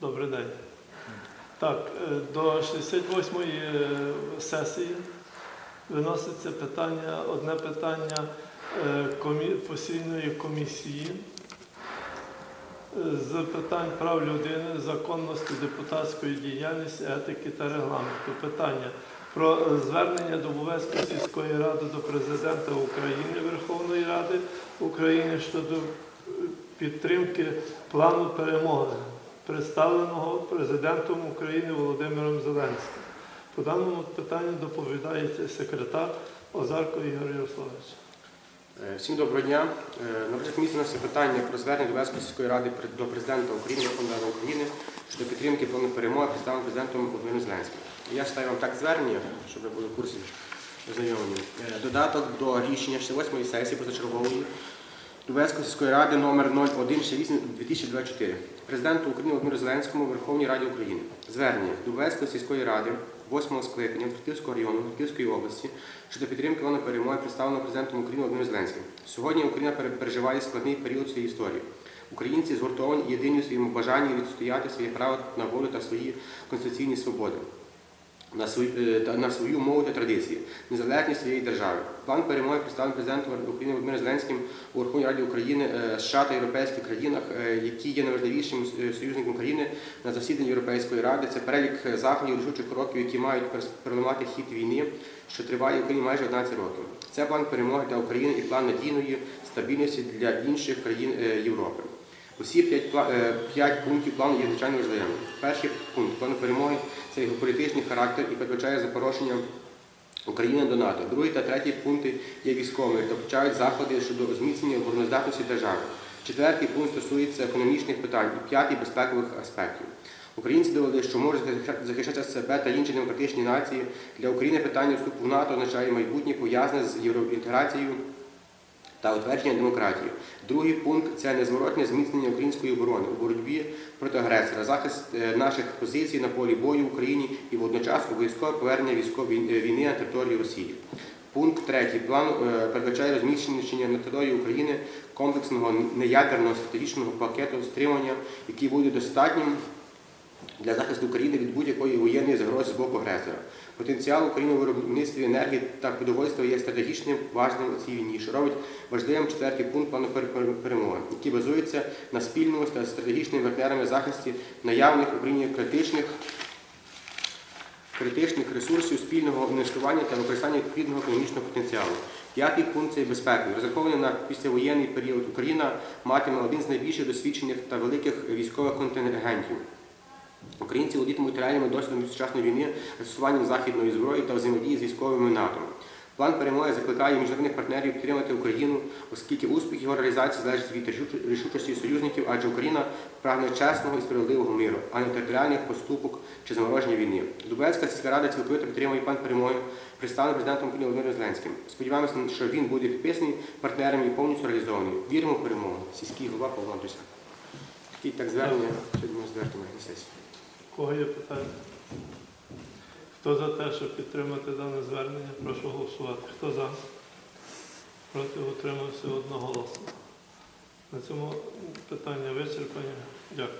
Добрий день. Так, е, до 68-ї е, сесії виноситься питання, одне питання е, постійної комісії з питань прав людини, законності депутатської діяльності, етики та регламенту. Питання про звернення Дубовецької сільської ради до президента України Верховної Ради України щодо підтримки плану перемоги, представленого президентом України Володимиром Зеленським. По даному питанню доповідає секретар Озарко Ігор Ярославович. Е, Всім доброго дня. Е, На розгляд комісії питання про звернення Дубецької сільської ради до президента України, Верховної України щодо підтримки плану перемоги представленого президентом Володимиром Зеленським. Я читаю вам так звернення, щоб ви були в курсі ознайомлені. Е, Додаток до рішення 68-ї сесії позачергової Дубецької сільської ради номер 0168 2024 Президенту України Володимиру Зеленському Верховній Раді України. Звернення Дубецької сільської ради 8 скликання Франківського району Франківської області щодо підтримки плану перемоги представленого президентом України Володимиром Зеленським. Сьогодні Україна переживає складний період своєї історії. Українці згуртовані єдині у своєму бажанні відстояти своє право на волю та свої конституційні свободи. На свою, е, та- на свою мову та традиції, незалежність своєї держави. План перемоги представлений президентом України Володимиром Зеленським у Верховній Раді України, е, США та європейських країнах, е, які є найважливішим союзником України на засіданні Європейської ради. Це перелік заходів рішучих кроків, які мають переламати хід війни, що триває в Україні майже 11 років. Це план перемоги для України і план надійної стабільності для інших країн Європи. Усі е, п'ять пунктів плану є звичайно важливими. Перший пункт плану перемоги це його політичний характер і передбачає запороження України до НАТО. Другий та третій пункти є військовими та включають заходи щодо зміцнення обороноздатності держави. Четвертий пункт стосується економічних питань і п'ятий безпекових аспектів. Українці довели, що можуть захищати себе та інші демократичні нації. Для України питання вступу в НАТО означає майбутнє пов'язане з євроінтеграцією та утвердження демократії. Другий пункт це незворотне зміцнення української оборони у боротьбі проти агресора, захист е, наших позицій на полі бою в Україні і водночас обов'язкове повернення військової е, війни на територію Росії. Пункт третій план е, передбачає розміщення на території України комплексного неядерного стратегічного пакету стримування, який буде достатнім для захисту України від будь-якої воєнної загрози з боку агресора. Потенціал України у виробництві енергії та продовольства є стратегічним важним у цій війні, що робить важливим четвертий пункт плану пер- пер- перемоги, який базується на спільному та стратегічними партнерами захисті наявних Україні критичних критичних ресурсів спільного інвестування та використання відповідного економічного потенціалу. П'ятий пункт це безпека. Розрахований на післявоєнний період Україна матиме один з найбільших досвідчених та великих військових контингентів. Українці володітимуть реальними досвідом сучасної війни, застосуванням західної зброї та взаємодії з військовими НАТО. План перемоги закликає міжнародних партнерів підтримати Україну, оскільки успіх його реалізації залежить від рішучості союзників, адже Україна прагне чесного і справедливого миру, а не територіальних поступок чи замороження війни. Дубецька сільська рада цілковито підтримує план перемоги, представлений президентом України Володимиром Зеленським. Сподіваємося, що він буде підписаний партнерами і повністю реалізований. Віримо в перемогу. Сільський голова Павло Андрійський. Такі так звернення сьогодні ми звертаємо на сесії. Кого є питання? Хто за те, щоб підтримати дане звернення, прошу голосувати. Хто за? Проти утримався одноголосно. На цьому питання вичерпання. Дякую.